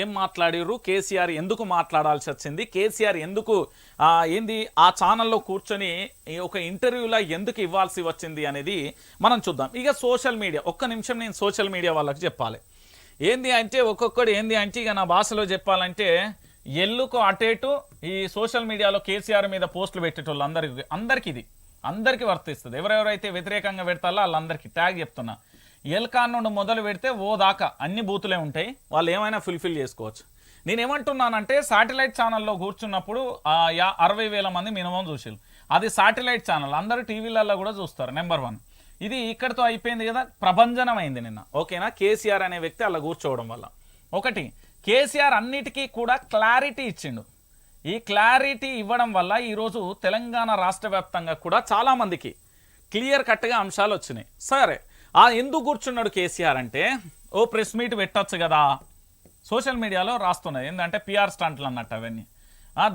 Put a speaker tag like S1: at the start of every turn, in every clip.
S1: ఏం మాట్లాడిర్రు? కేసీఆర్ ఎందుకు మాట్లాడాల్సి వచ్చింది? కేసీఆర్ ఎందుకు ఏంది ఆ ఛానల్లో కూర్చొని ఒక ఇంటర్వ్యూలో ఎందుకు ఇవ్వాల్సి వచ్చింది అనేది మనం చూద్దాం. ఇక సోషల్ మీడియా ఒక్క నిమిషం నేను సోషల్ మీడియా వాళ్ళకి చెప్పాలి. ఏంది అంటే ఒక్కొక్కడు ఏంది అంటే ఇక నా భాషలో చెప్పాలంటే ఎల్లుకు అటేటు ఈ సోషల్ మీడియాలో కేసీఆర్ మీద పోస్టులు పెట్టేటోళ్ళు అందరికి అందరికి ఇది అందరికీ వర్తిస్తుంది. ఎవరెవరైతే వ్యతిరేకంగా పెడతారో వాళ్ళందరికీ. ట్యాగ్ చెప్తున్నా. ఎల్కాన్ నుండి మొదలు పెడితే ఓ దాకా అన్ని బూతులే ఉంటాయి. వాళ్ళు ఏమైనా ఫుల్ఫిల్ చేసుకోవచ్చు. నేను ఏమంటున్నానంటే శాటిలైట్ ఛానల్లో కూర్చున్నప్పుడు యా అరవై వేల మంది మినిమం చూసారు అది శాటిలైట్ ఛానల్. అందరూ టీవీలలో కూడా చూస్తారు నెంబర్ వన్. ఇది ఇక్కడతో అయిపోయింది కదా ప్రభంజనం అయింది నిన్న. ఓకేనా? కేసీఆర్ అనే వ్యక్తి అలా కూర్చోవడం వల్ల. ఒకటి కేసీఆర్ అన్నిటికీ కూడా క్లారిటీ ఇచ్చిండు. ఈ క్లారిటీ ఇవ్వడం వల్ల ఈరోజు తెలంగాణ రాష్ట్ర వ్యాప్తంగా కూడా చాలా మందికి క్లియర్ కట్గా అంశాలు వచ్చినాయి సరే ఆ ఎందుకు కూర్చున్నాడు కేసీఆర్ అంటే ఓ ప్రెస్ మీట్ పెట్టొచ్చు కదా. సోషల్ మీడియాలో రాస్తున్నది ఏంటంటే పిఆర్ స్టంట్లు అన్నట్టు అవన్నీ.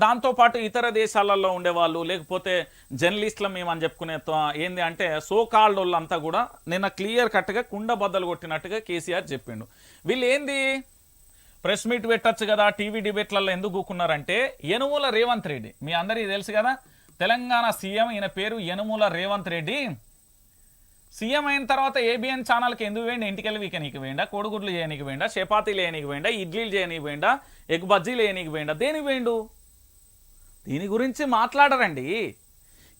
S1: దాంతోపాటు ఇతర దేశాలలో ఉండేవాళ్ళు లేకపోతే జర్నలిస్టులు మేము అని చెప్పుకునే ఏంది అంటే సోకాల్డ్ వాళ్ళంతా కూడా నిన్న క్లియర్ కట్గా కుండ బద్దలు కొట్టినట్టుగా కేసీఆర్ చెప్పిండు. వీళ్ళు ఏంది? ప్రెస్ మీట్ పెట్టచ్చు కదా టీవీ డిబేట్లలో ఎందుకు కూకున్నారంటే యనుమూల రేవంత్ రెడ్డి. మీ అందరికీ తెలుసు కదా తెలంగాణ సీఎం ఈయన పేరు యనుమూల రేవంత్ రెడ్డి. సీఎం అయిన తర్వాత ఏబిఎన్ ఛానల్కి ఎందుకు వేయండి ఇంటికెళ్ళి వీకనీకి వేయండా కోడిగుడ్లు చేయనీకి వేయండా చపాతీలు వేయనీకి వేయండా ఇడ్లీలు చేయనీకి వేయండా ఎగ్ బజ్జీలు వేయనీకి వేయండా దేనికి వేయండు దీని గురించి మాట్లాడరండి.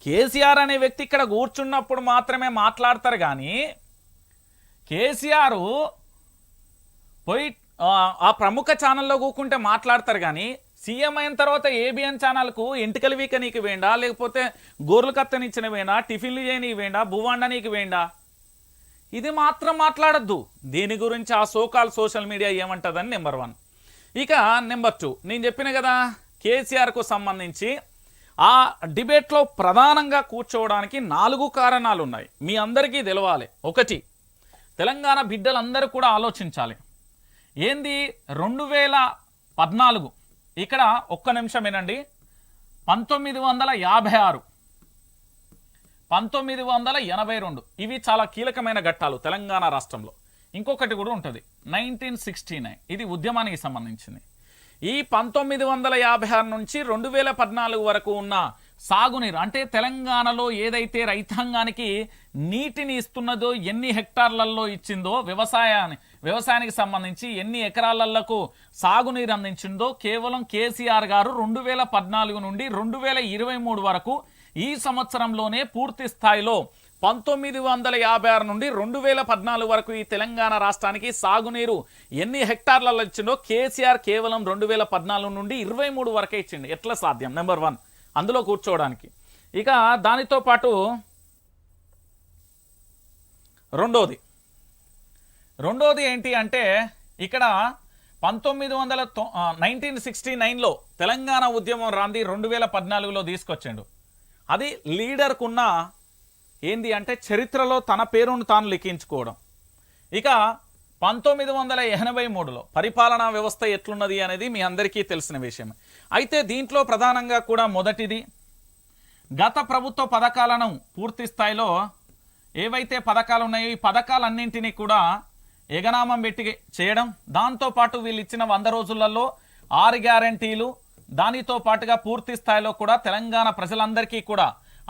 S1: కేసీఆర్ అనే వ్యక్తి ఇక్కడ కూర్చున్నప్పుడు మాత్రమే మాట్లాడతారు కానీ కేసీఆర్ పోయి ఆ, ఆ ప్రముఖ ఛానల్లో కూకుంటే మాట్లాడతారు కానీ సీఎం అయిన తర్వాత ఏబిఎన్ ఛానల్కు ఎంటికలు వీక నీకు వేండా? లేకపోతే గోర్లు కత్తనిచ్చిన వేండా? టిఫిన్లు చేయనీకి వేండా? భూవాండ నీకు వేండా? ఇది మాత్రం మాట్లాడద్దు. దీని గురించి ఆ సోకాల్ సోషల్ మీడియా ఏమంటుందని నెంబర్ వన్. ఇక నెంబర్ టూ. నేను చెప్పిన కదా కేసీఆర్కు సంబంధించి ఆ డిబేట్లో ప్రధానంగా కూర్చోవడానికి నాలుగు కారణాలు ఉన్నాయి మీ అందరికీ తెలవాలి. ఒకటి తెలంగాణ బిడ్డలందరూ కూడా ఆలోచించాలి. ఏంది? రెండు వేల పద్నాలుగు ఇక్కడ ఒక్క నిమిషం వినండి. పంతొమ్మిది వందల యాభై ఆరు. పంతొమ్మిది వందల ఎనభై రెండు. ఇవి చాలా కీలకమైన ఘట్టాలు తెలంగాణ రాష్ట్రంలో. ఇంకొకటి కూడా ఉంటుంది. Nineteen sixty nine. ఇది ఉద్యమానికి సంబంధించింది. ఈ పంతొమ్మిది వందల యాభై ఆరు నుంచి రెండు వేల పద్నాలుగు వరకు ఉన్న సాగునీరు. అంటే తెలంగాణలో ఏదైతే రైతాంగానికి నీటిని ఇస్తున్నదో ఎన్ని హెక్టార్లలో ఇచ్చిందో వ్యవసాయాన్ని వ్యవసాయానికి సంబంధించి ఎన్ని ఎకరాలకు సాగునీరు అందించిందో కేవలం కేసీఆర్ గారు రెండు వేల పద్నాలుగు నుండి రెండు వేల ఇరవై మూడు వరకు ఈ సంవత్సరంలోనే పూర్తి స్థాయిలో పంతొమ్మిది వందల యాభై ఆరు నుండి రెండు వేల పద్నాలుగు వరకు ఈ తెలంగాణ రాష్ట్రానికి సాగునీరు ఎన్ని హెక్టార్లలో ఇచ్చిందో కేసీఆర్ కేవలం రెండు వేల పద్నాలుగు నుండి ఇరవై మూడు వరకే ఇచ్చిండు. ఎట్లా సాధ్యం? నెంబర్ వన్ అందులో కూర్చోవడానికి. ఇక దానితో పాటు రెండోది. రెండోది ఏంటి అంటే ఇక్కడ పంతొమ్మిది వందల తొ నైన్టీన్ సిక్స్టీ నైన్లో తెలంగాణ ఉద్యమం రాంది రెండు వేల పద్నాలుగులో తీసుకొచ్చాడు. అది లీడర్కున్న ఏంది అంటే చరిత్రలో తన పేరును తాను లిఖించుకోవడం. ఇక పంతొమ్మిది వందల ఎనభై మూడులో పరిపాలనా వ్యవస్థ ఎట్లున్నది అనేది మీ అందరికీ తెలిసిన విషయం. అయితే దీంట్లో ప్రధానంగా కూడా మొదటిది గత ప్రభుత్వ పథకాలను పూర్తి స్థాయిలో ఏవైతే పథకాలు ఉన్నాయో ఈ పథకాలన్నింటినీ కూడా ఎగనామం పెట్టి చేయడం దాంతోపాటు వీళ్ళు ఇచ్చిన వంద రోజులలో ఆరు గ్యారంటీలు దానితో పాటుగా పూర్తి స్థాయిలో కూడా తెలంగాణ ప్రజలందరికీ కూడా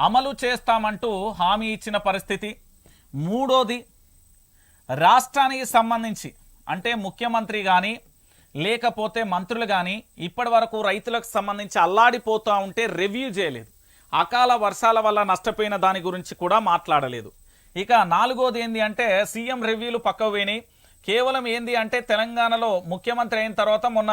S1: అమలు చేస్తామంటూ హామీ ఇచ్చిన పరిస్థితి. మూడోది రాష్ట్రానికి సంబంధించి అంటే ముఖ్యమంత్రి కానీ లేకపోతే మంత్రులు కానీ ఇప్పటి వరకు రైతులకు సంబంధించి అల్లాడిపోతూ ఉంటే రివ్యూ చేయలేదు. అకాల వర్షాల వల్ల నష్టపోయిన దాని గురించి కూడా మాట్లాడలేదు. ఇక నాలుగోది ఏంది అంటే సీఎం రివ్యూలు పక్కకు పోయినాయి. కేవలం ఏంది అంటే తెలంగాణలో ముఖ్యమంత్రి అయిన తర్వాత మొన్న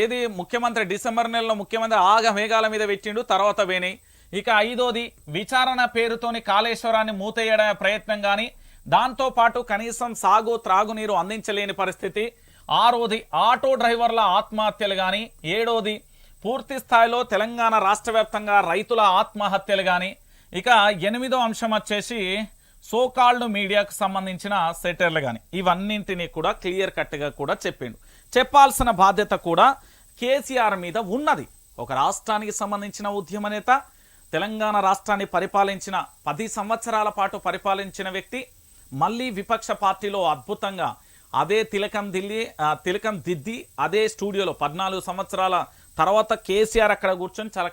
S1: ఏది ముఖ్యమంత్రి డిసెంబర్ నెలలో ముఖ్యమంత్రి ఆగ మేఘాల మీద పెట్టిండు తర్వాత పోయినాయి. ఇక ఐదోది విచారణ పేరుతోని కాళేశ్వరాన్ని మూతేయడం ప్రయత్నం కానీ దాంతో పాటు కనీసం సాగు త్రాగునీరు అందించలేని పరిస్థితి. ఆరోది ఆటో డ్రైవర్ల ఆత్మహత్యలు కానీ ఏడోది పూర్తి స్థాయిలో తెలంగాణ రాష్ట్ర రైతుల ఆత్మహత్యలు కానీ ఇక ఎనిమిదో అంశం వచ్చేసి సోకాల్డ్ మీడియాకు సంబంధించిన సెటర్లు కానీ ఇవన్నింటినీ కూడా క్లియర్ కట్గా కూడా చెప్పిండు. చెప్పాల్సిన బాధ్యత కూడా కేసీఆర్ మీద ఉన్నది. ఒక రాష్ట్రానికి సంబంధించిన ఉద్యమ నేత తెలంగాణ రాష్ట్రాన్ని పరిపాలించిన పది సంవత్సరాల పాటు పరిపాలించిన వ్యక్తి మళ్ళీ విపక్ష పార్టీలో అద్భుతంగా అదే తిలకం దిల్లి తిలకం దిద్ది అదే స్టూడియోలో పద్నాలుగు సంవత్సరాల తర్వాత కేసీఆర్ అక్కడ కూర్చొని చాలా